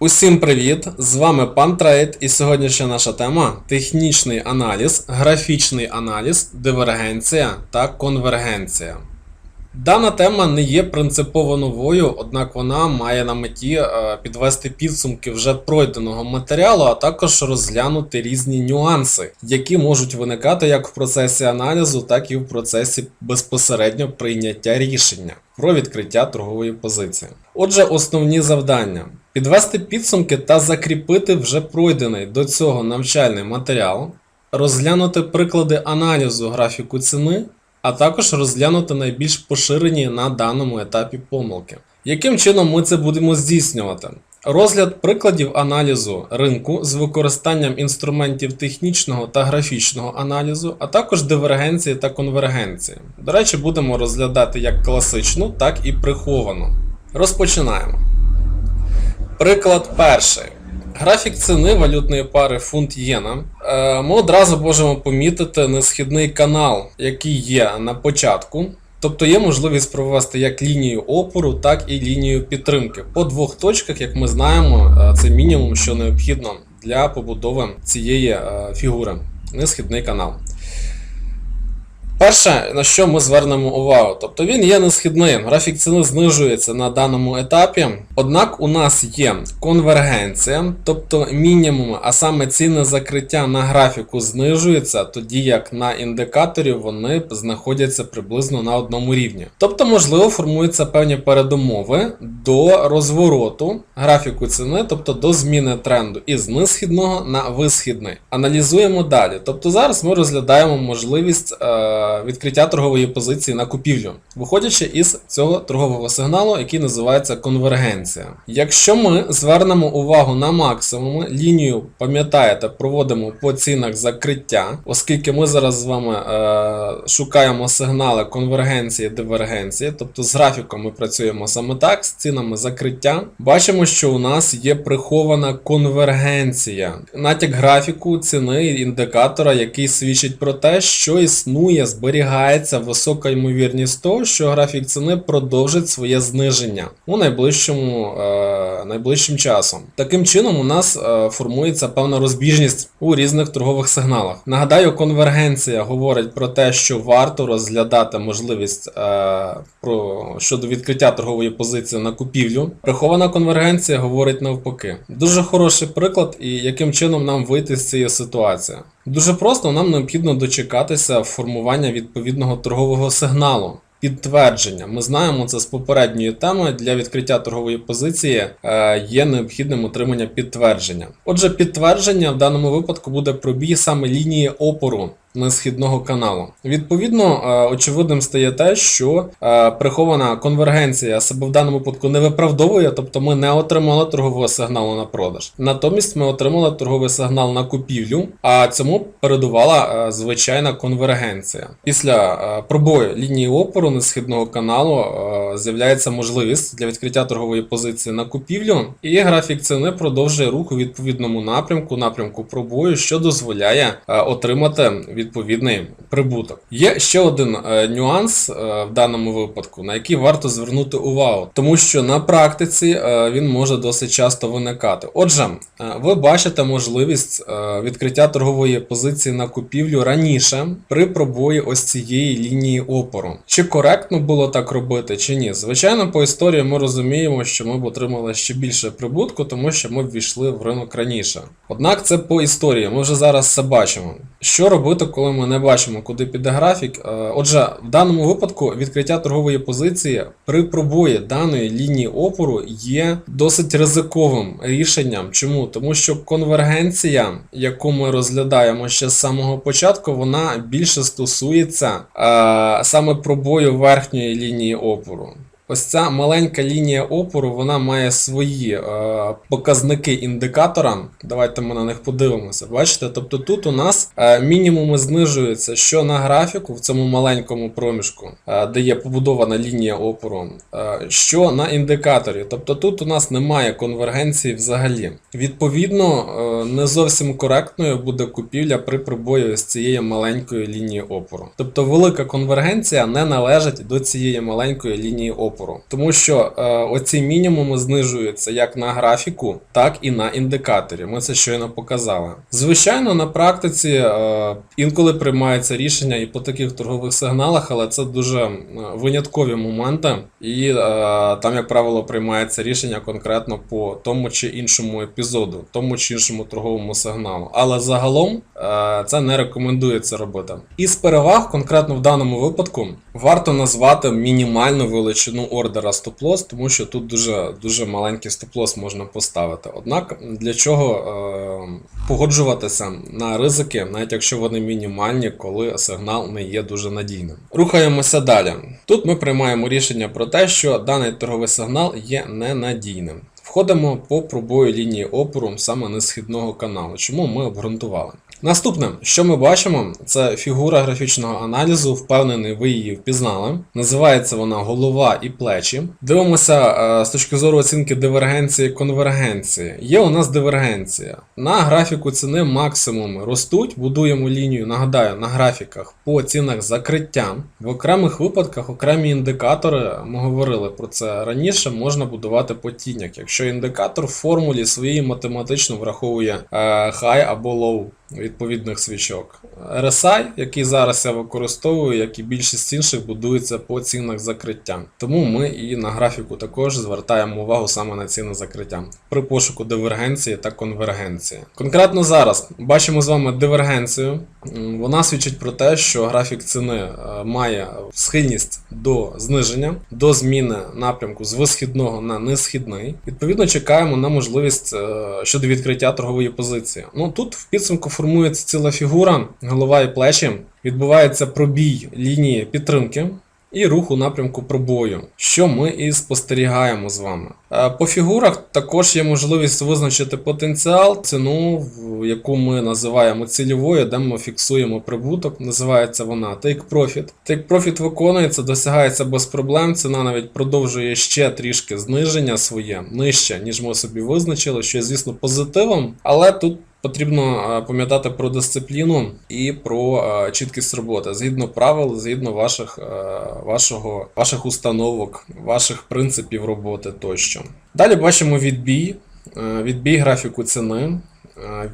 Усім привіт! З вами пан Трейд, і сьогоднішня наша тема технічний аналіз, графічний аналіз, дивергенція та конвергенція. Дана тема не є принципово новою, однак вона має на меті е, підвести підсумки вже пройденого матеріалу, а також розглянути різні нюанси, які можуть виникати як в процесі аналізу, так і в процесі безпосередньо прийняття рішення про відкриття торгової позиції. Отже, основні завдання: підвести підсумки та закріпити вже пройдений до цього навчальний матеріал, розглянути приклади аналізу графіку ціни, а також розглянути найбільш поширені на даному етапі помилки. Яким чином ми це будемо здійснювати? Розгляд прикладів аналізу ринку з використанням інструментів технічного та графічного аналізу, а також дивергенції та конвергенції. До речі, будемо розглядати як класичну, так і приховану. Розпочинаємо. Приклад перший. Графік ціни валютної пари фунт єна. Е, Ми одразу можемо помітити несхідний канал, який є на початку. Тобто є можливість провести як лінію опору, так і лінію підтримки. По двох точках, як ми знаємо, е, це мінімум, що необхідно для побудови цієї е, фігури. Несхідний канал. Перше, на що ми звернемо увагу, тобто він є несхідним, графік ціни знижується на даному етапі. Однак у нас є конвергенція, тобто мінімум, а саме ціни закриття на графіку знижуються, тоді як на індикаторі вони знаходяться приблизно на одному рівні. Тобто, можливо, формуються певні передумови до розвороту графіку ціни, тобто до зміни тренду із несхідного на висхідний. Аналізуємо далі. Тобто зараз ми розглядаємо можливість. Е- відкриття торгової позиції на купівлю, виходячи із цього торгового сигналу, який називається конвергенція. Якщо ми звернемо увагу на максимуми, лінію, пам'ятаєте, проводимо по цінах закриття, оскільки ми зараз з вами е, шукаємо сигнали конвергенції, дивергенції, тобто з графіком ми працюємо саме так, з цінами закриття. Бачимо, що у нас є прихована конвергенція, натяк графіку ціни індикатора, який свідчить про те, що існує зберігається висока ймовірність того, що графік ціни продовжить своє зниження у найближчому е, найближчим часом. Таким чином, у нас е, формується певна розбіжність у різних торгових сигналах. Нагадаю, конвергенція говорить про те, що варто розглядати можливість е, про щодо відкриття торгової позиції на купівлю. Прихована конвергенція говорить навпаки. Дуже хороший приклад, і яким чином нам вийти з цієї ситуації. Дуже просто нам необхідно дочекатися формування відповідного торгового сигналу. Підтвердження. Ми знаємо це з попередньої теми. Для відкриття торгової позиції е, є необхідним отримання підтвердження. Отже, підтвердження в даному випадку буде пробій саме лінії опору несхідного каналу. Відповідно, е, очевидним стає те, що е, прихована конвергенція себе в даному випадку не виправдовує, тобто ми не отримали торгового сигналу на продаж. Натомість ми отримали торговий сигнал на купівлю, а цьому передувала е, звичайна конвергенція. Після пробою лінії опору несхідного каналу з'являється можливість для відкриття торгової позиції на купівлю, і графік ціни продовжує рух у відповідному напрямку, напрямку пробою, що дозволяє отримати від відповідний прибуток. Є ще один е, нюанс е, в даному випадку, на який варто звернути увагу, тому що на практиці е, він може досить часто виникати. Отже, ви бачите можливість відкриття торгової позиції на купівлю раніше при пробої ось цієї лінії опору. Чи коректно було так робити, чи ні? Звичайно, по історії ми розуміємо, що ми б отримали ще більше прибутку, тому що ми ввійшли в ринок раніше. Однак це по історії, ми вже зараз це бачимо. Що робити, коли ми не бачимо, куди піде графік? Е, Отже, в даному випадку відкриття торгової позиції при пробої даної лінії опору є досить ризиковим рішенням. Чому? Тому що конвергенція, яку ми розглядаємо ще з самого початку, вона більше стосується е, саме пробою верхньої лінії опору. Ось ця маленька лінія опору вона має свої е, показники індикатора. Давайте ми на них подивимося. Бачите? Тобто тут у нас е, мінімуми знижуються що на графіку в цьому маленькому проміжку, е, де є побудована лінія опору, е, що на індикаторі. Тобто тут у нас немає конвергенції взагалі. Відповідно, е, не зовсім коректною буде купівля при пробої з цієї маленької лінії опору. Тобто велика конвергенція не належить до цієї маленької лінії опору. Опору, тому що е, оці мінімуми знижуються як на графіку, так і на індикаторі. Ми це щойно показали. Звичайно, на практиці е, інколи приймаються рішення і по таких торгових сигналах, але це дуже виняткові моменти, і е, там, як правило, приймається рішення конкретно по тому чи іншому епізоду, тому чи іншому торговому сигналу. Але загалом е, це не рекомендується робити. Із переваг, конкретно в даному випадку, варто назвати мінімальну величину ордера стоп-лосс, тому що тут дуже, дуже маленький стоп-лосс можна поставити. Однак для чого е, погоджуватися на ризики, навіть якщо вони мінімальні, коли сигнал не є дуже надійним. Рухаємося далі. Тут ми приймаємо рішення про те, що даний торговий сигнал є ненадійним. Входимо по пробою лінії опору саме несхідного каналу. Чому ми обґрунтували? Наступне, що ми бачимо, це фігура графічного аналізу. Впевнений, ви її впізнали. Називається вона голова і плечі. Дивимося е, з точки зору оцінки дивергенції конвергенції. Є у нас дивергенція. На графіку ціни максимуми ростуть. Будуємо лінію, нагадаю, на графіках по цінах закриття. В окремих випадках окремі індикатори, ми говорили про це раніше, можна будувати по тінях. Якщо індикатор в формулі своїй математично враховує е, high або low відповідних свічок. RSI, який зараз я використовую, як і більшість інших, будується по цінах закриття. Тому ми і на графіку також звертаємо увагу саме на ціни закриття при пошуку дивергенції та конвергенції. Конкретно зараз бачимо з вами дивергенцію. Вона свідчить про те, що графік ціни е, має схильність до зниження, до зміни напрямку з висхідного на несхідний. Відповідно, чекаємо на можливість е, щодо відкриття торгової позиції. Ну тут в підсумку формується ціла фігура, голова і плечі. Відбувається пробій лінії підтримки. І рух у напрямку пробою, що ми і спостерігаємо з вами. Е, По фігурах також є можливість визначити потенціал, ціну, яку ми називаємо цільовою, де ми фіксуємо прибуток. Називається вона Take Profit. Take Profit виконується, досягається без проблем. Ціна навіть продовжує ще трішки зниження своє нижче, ніж ми собі визначили, що є, звісно, позитивом, але тут. Потрібно е, пам'ятати про дисципліну і про е, чіткість роботи згідно правил, згідно ваших, е, вашого, ваших установок, ваших принципів роботи тощо. Далі бачимо відбій, відбій графіку ціни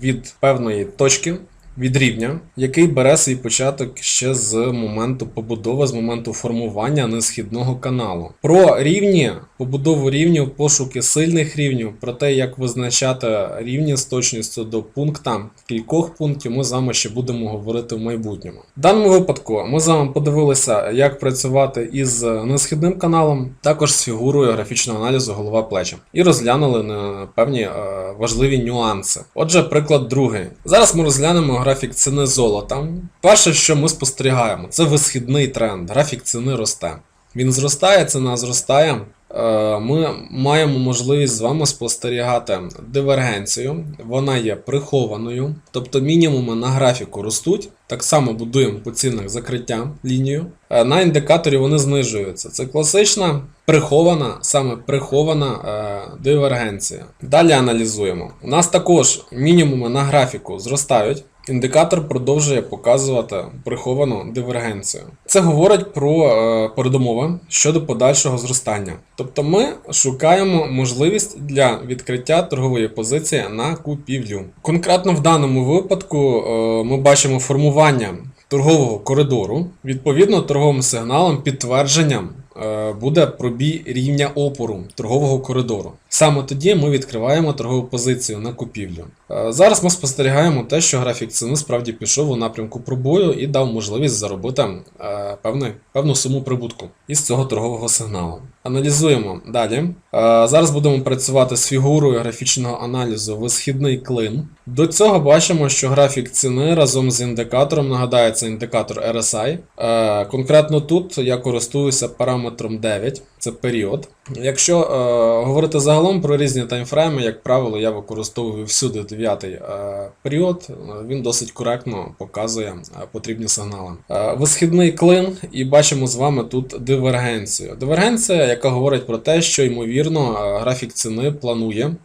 від певної точки. Від рівня, який бере свій початок ще з моменту побудови, з моменту формування несхідного каналу. Про рівні, побудову рівнів, пошуки сильних рівнів, про те, як визначати рівні з точністю до пункта кількох пунктів, ми з вами ще будемо говорити в майбутньому. В даному випадку ми з вами подивилися, як працювати із несхідним каналом, також з фігурою графічного аналізу голова плеча, і розглянули на певні е, важливі нюанси. Отже, приклад другий. Зараз ми розглянемо графік ціни золота. Перше, що ми спостерігаємо, це висхідний тренд. Графік ціни росте. Він зростає, ціна зростає. Е, Ми маємо можливість з вами спостерігати дивергенцію. Вона є прихованою, тобто мінімуми на графіку ростуть. Так само будуємо по цінах закриття лінію. Е, На індикаторі вони знижуються. Це класична прихована, саме прихована е, дивергенція. Далі аналізуємо. У нас також мінімуми на графіку зростають. Індикатор продовжує показувати приховану дивергенцію. Це говорить про е, передумови щодо подальшого зростання. Тобто ми шукаємо можливість для відкриття торгової позиції на купівлю. Конкретно в даному випадку е, ми бачимо формування торгового коридору. Відповідно, торговим сигналом підтвердженням е, буде пробій рівня опору торгового коридору. Саме тоді ми відкриваємо торгову позицію на купівлю. Е, Зараз ми спостерігаємо те, що графік ціни справді пішов у напрямку пробою і дав можливість заробити е, певну суму прибутку із цього торгового сигналу. Аналізуємо далі. Е, Зараз будемо працювати з фігурою графічного аналізу висхідний клин. До цього бачимо, що графік ціни разом з індикатором, нагадаю, це індикатор RSI. Е, Конкретно тут я користуюся параметром 9, це період. Якщо говорити загалом про різні таймфрейми, як правило, я використовую всюди 9 е, період, Е, він досить коректно показує е, потрібні сигнали. Висхідний клин, і бачимо з вами тут дивергенцію. Дивергенція, яка говорить про те, що ймовірно графік ціни планує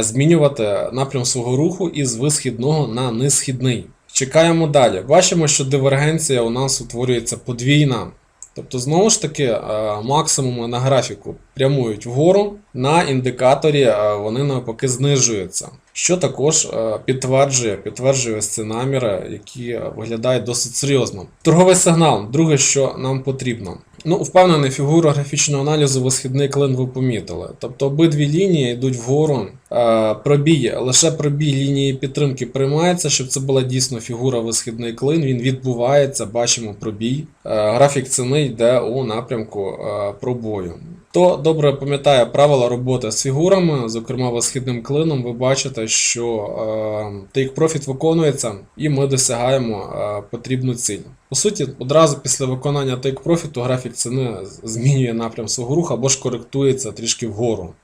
змінювати напрям свого руху із висхідного на несхідний. Чекаємо далі. Бачимо, що дивергенція у нас утворюється подвійна Тобто, знову ж таки, е, максимуми на графіку прямують вгору, на індикаторі е, вони навпаки знижуються. Що також е, підтверджує, підтверджує ці наміри, які виглядають досить серйозно. Торговий сигнал, друге, що нам потрібно. Ну, впевнений, фігуру графічного аналізу висхідний клин ви помітили. Тобто обидві лінії йдуть вгору. Е, Пробій, лише пробій лінії підтримки приймається, щоб це була дійсно фігура висхідний клин. Він відбувається, бачимо пробій. Е, Графік ціни йде у напрямку е, пробою. Хто добре пам'ятає правила роботи з фігурами, зокрема висхідним клином, ви бачите, що е, take profit виконується, і ми досягаємо е, потрібну ціль. По суті, одразу після виконання take profit графік ціни змінює напрям свого руху або ж коректується трішки вгору.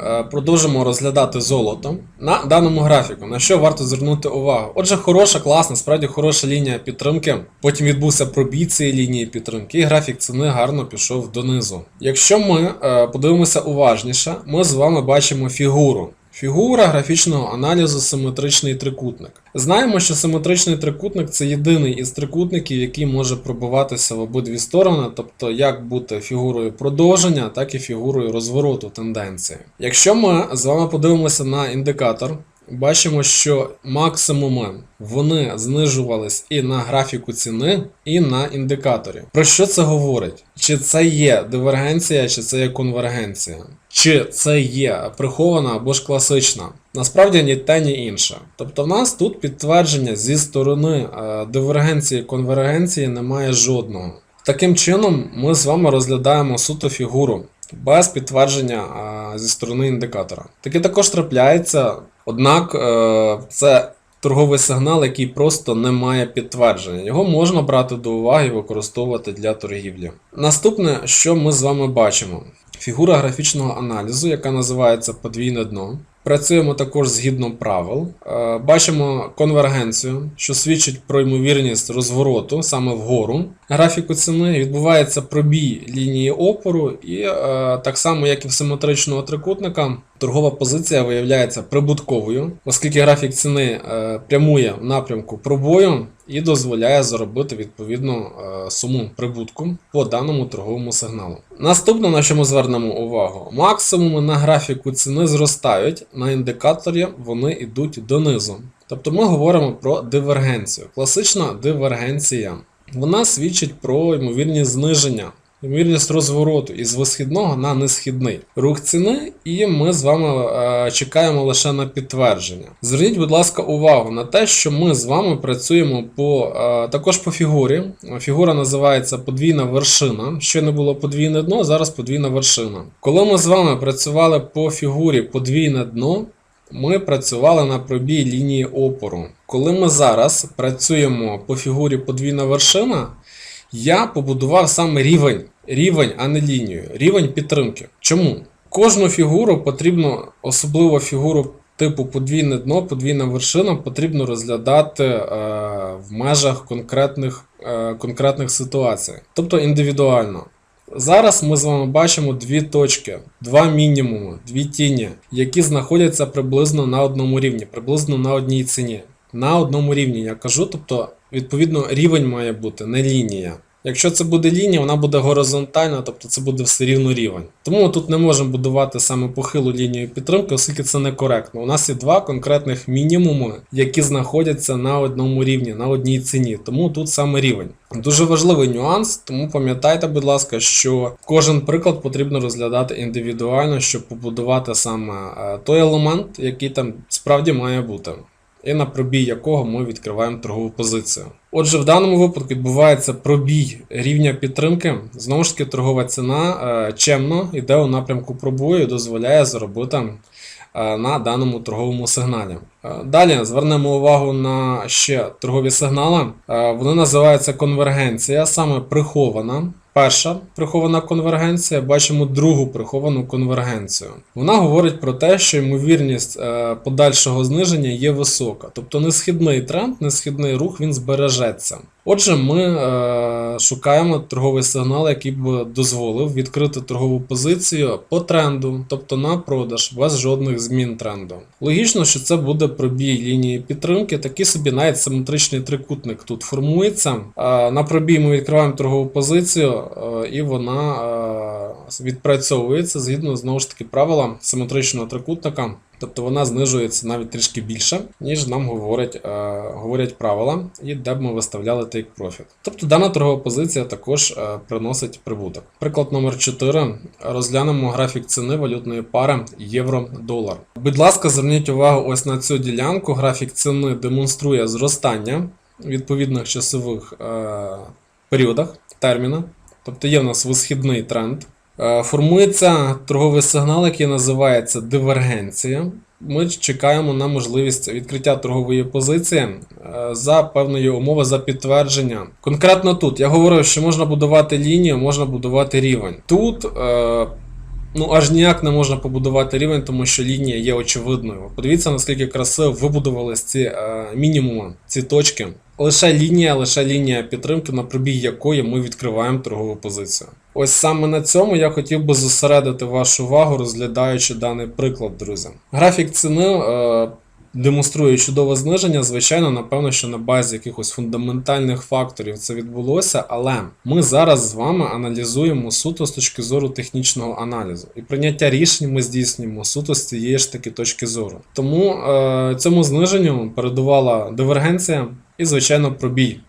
Е, Продовжимо розглядати золото. На даному графіку, на що варто звернути увагу? Отже, хороша, класна, справді хороша лінія підтримки. Потім відбувся пробій цієї лінії підтримки, і графік ціни гарно пішов донизу. Якщо ми подивимося уважніше, ми з вами бачимо фігуру. Фігура графічного аналізу симетричний трикутник. Знаємо, що симетричний трикутник це єдиний із трикутників, який може пробиватися в обидві сторони, тобто як бути фігурою продовження, так і фігурою розвороту тенденції. Якщо ми з вами подивимося на індикатор, бачимо, що максимуми вони знижувались і на графіку ціни, і на індикаторі. Про що це говорить? Чи це є дивергенція, чи це є конвергенція? Чи це є прихована або ж класична? Насправді ні те, ні інше. Тобто в нас тут підтвердження зі сторони е, дивергенції конвергенції немає жодного. Таким чином, ми з вами розглядаємо суто фігуру без підтвердження зі сторони індикатора. Таке також трапляється, однак е, це торговий сигнал, який просто не має підтвердження. Його можна брати до уваги і використовувати для торгівлі. Наступне, що ми з вами бачимо. Фігура графічного аналізу, яка називається подвійне дно. Працюємо також згідно правил. Е, Бачимо конвергенцію, що свідчить про ймовірність розвороту саме вгору графіку ціни. Відбувається пробій лінії опору, і е, так само, як і в симетричного трикутника, торгова позиція виявляється прибутковою, оскільки графік ціни е, прямує в напрямку пробою і дозволяє заробити відповідну е, суму прибутку по даному торговому сигналу. Наступне, на що ми звернемо увагу, максимуми на графіку ціни зростають, на індикаторі вони йдуть донизу. Тобто ми говоримо про дивергенцію. Класична дивергенція. Вона свідчить про ймовірність зниження, ймовірність розвороту із висхідного на несхідний рух ціни, і ми з вами е, чекаємо лише на підтвердження. Зверніть, будь ласка, увагу на те, що ми з вами працюємо по е, також по фігурі. Фігура називається подвійна вершина. Ще не було подвійне дно, зараз подвійна вершина. Коли ми з вами працювали по фігурі подвійне дно. Ми працювали на пробій лінії опору. Коли ми зараз працюємо по фігурі подвійна вершина, я побудував саме рівень, рівень, а не лінію, рівень підтримки. Чому? Кожну фігуру потрібно, особливо фігуру типу подвійне дно, подвійна вершина, потрібно розглядати е, в межах конкретних, е, конкретних ситуацій, тобто індивідуально. Зараз ми з вами бачимо дві точки, два мінімуми, дві тіні, які знаходяться приблизно на одному рівні, приблизно на одній ціні. На одному рівні я кажу, тобто, відповідно, рівень має бути, не лінія. Якщо це буде лінія, вона буде горизонтальна, тобто це буде все рівно рівень. Тому ми тут не можемо будувати саме похилу лінію підтримки, оскільки це некоректно. У нас є два конкретних мінімуми, які знаходяться на одному рівні, на одній ціні. Тому тут саме рівень. Дуже важливий нюанс, тому пам'ятайте, будь ласка, що кожен приклад потрібно розглядати індивідуально, щоб побудувати саме е, той елемент, який там справді має бути і на пробій якого ми відкриваємо торгову позицію. Отже, в даному випадку відбувається пробій рівня підтримки. Знову ж таки, торгова ціна е, чемно йде у напрямку пробою і дозволяє заробити е, на даному торговому сигналі. Е, Далі звернемо увагу на ще торгові сигнали. Вони називаються конвергенція, саме прихована. Перша прихована конвергенція, бачимо другу приховану конвергенцію. Вона говорить про те, що ймовірність е, подальшого зниження є висока, тобто несхідний тренд, несхідний рух він збережеться. Отже, ми е, шукаємо торговий сигнал, який б дозволив відкрити торгову позицію по тренду, тобто на продаж, без жодних змін тренду. Логічно, що це буде пробій лінії підтримки, такий собі навіть симетричний трикутник тут формується. Е, на пробій ми відкриваємо торгову позицію, е, і вона е, відпрацьовується згідно знову ж таки правила симетричного трикутника. Тобто вона знижується навіть трішки більше, ніж нам говорять, е, говорять правила, і де б ми виставляли take profit. Тобто дана торгова позиція також е, приносить прибуток. Приклад номер 4. Розглянемо графік ціни валютної пари євро-долар. Будь ласка, зверніть увагу ось на цю ділянку. Графік ціни демонструє зростання відповідних часових е, періодах, термінах. Тобто є в нас висхідний тренд. Е, Формується торговий сигнал, який називається дивергенція. Ми чекаємо на можливість відкриття торгової позиції е, за певної умови за підтвердження. Конкретно тут я говорив, що можна будувати лінію, можна будувати рівень. Тут е, ну аж ніяк не можна побудувати рівень, тому що лінія є очевидною. Подивіться, наскільки красиво вибудувались ці мінімуми, ці точки. Лише лінія, лише лінія підтримки, на пробій якої ми відкриваємо торгову позицію. Ось саме на цьому я хотів би зосередити вашу увагу, розглядаючи даний приклад, друзі. Графік ціни е, демонструє чудове зниження. Звичайно, напевно, що на базі якихось фундаментальних факторів це відбулося, але ми зараз з вами аналізуємо суто з точки зору технічного аналізу. І прийняття рішень ми здійснюємо суто з цієї ж таки точки зору. Тому е, цьому зниженню передувала дивергенція і, звичайно, пробій.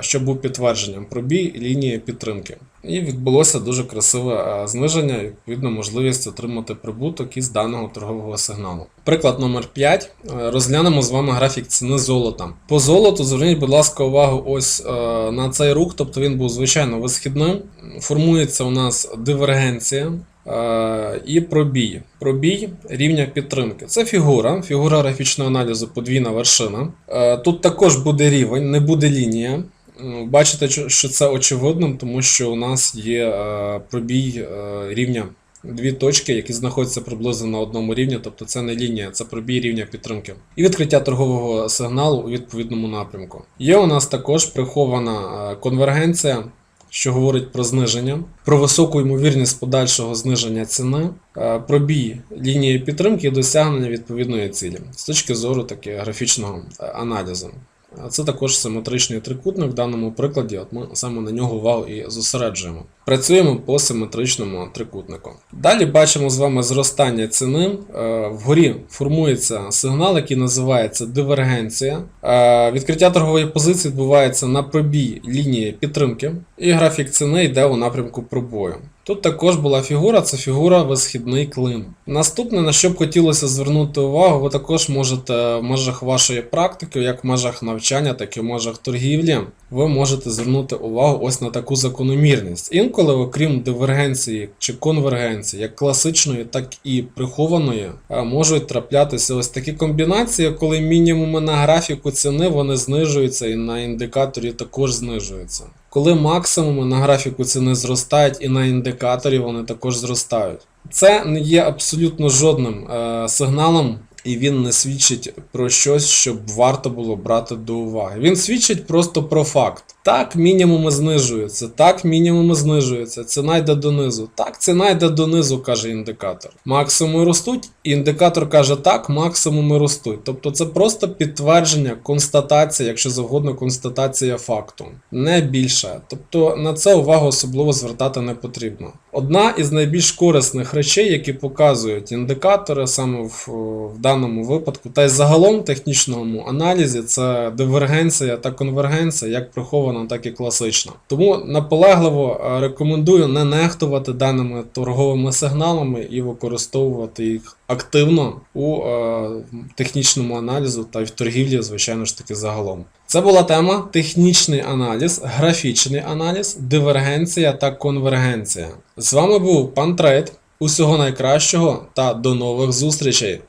Що був підтвердженням пробій лінії підтримки, і відбулося дуже красиве зниження, відповідно можливість отримати прибуток із даного торгового сигналу. Приклад номер 5. Розглянемо з вами графік ціни золота. По золоту зверніть, будь ласка, увагу ось на цей рух, тобто він був звичайно висхідним. Формується у нас дивергенція. Е, І пробій. Пробій рівня підтримки. Це фігура, фігура графічного аналізу подвійна вершина. Е, Тут також буде рівень, не буде лінія. Бачите, що- це очевидним, тому що у нас є е, пробій рівня дві точки, які знаходяться приблизно на одному рівні, тобто це не лінія, це пробій рівня підтримки. І відкриття торгового сигналу у відповідному напрямку. Є у нас також прихована конвергенція. Що говорить про зниження, про високу ймовірність подальшого зниження ціни, про пробій лінії підтримки і досягнення відповідної цілі з точки зору таки графічного е, аналізу. Це також симетричний трикутник в даному прикладі. От ми саме на нього увагу і зосереджуємо. Працюємо по симетричному трикутнику. Далі бачимо з вами зростання ціни. Е, Вгорі формується сигнал, який називається дивергенція. Е, Відкриття торгової позиції відбувається на пробій лінії підтримки, і графік ціни йде у напрямку пробою. Тут також була фігура, це фігура висхідний клин. Наступне, на що б хотілося звернути увагу, ви також можете в межах вашої практики, як в межах навчання, так і в межах торгівлі, ви можете звернути увагу ось на таку закономірність. Інколи, окрім дивергенції чи конвергенції, як класичної, так і прихованої, е, можуть траплятися ось такі комбінації, коли мінімуми на графіку ціни вони знижуються і на індикаторі також знижуються. Коли максимуми на графіку ціни зростають і на індикаторі вони також зростають. Це не є абсолютно жодним е, сигналом, і він не свідчить про щось, що б варто було брати до уваги. Він свідчить просто про факт. Так, мінімуми знижуються, так, мінімуми знижуються, ціна йде донизу. Так, ціна йде донизу, каже індикатор. Максимуми ростуть, і індикатор каже так, максимуми ростуть. Тобто це просто підтвердження, констатація, якщо завгодно, констатація факту, не більше. Тобто на це увагу особливо звертати не потрібно. Одна із найбільш корисних речей, які показують індикатори саме в, в даному випадку, та й загалом в технічному аналізі, це дивергенція та конвергенція, як прихована, так і класична. Тому наполегливо е, рекомендую не нехтувати даними торговими сигналами і використовувати їх активно у е, технічному аналізу та в торгівлі, звичайно ж таки, загалом. Це була тема технічний аналіз, графічний аналіз, дивергенція та конвергенція. З вами був пан Трейд. Усього найкращого та до нових зустрічей!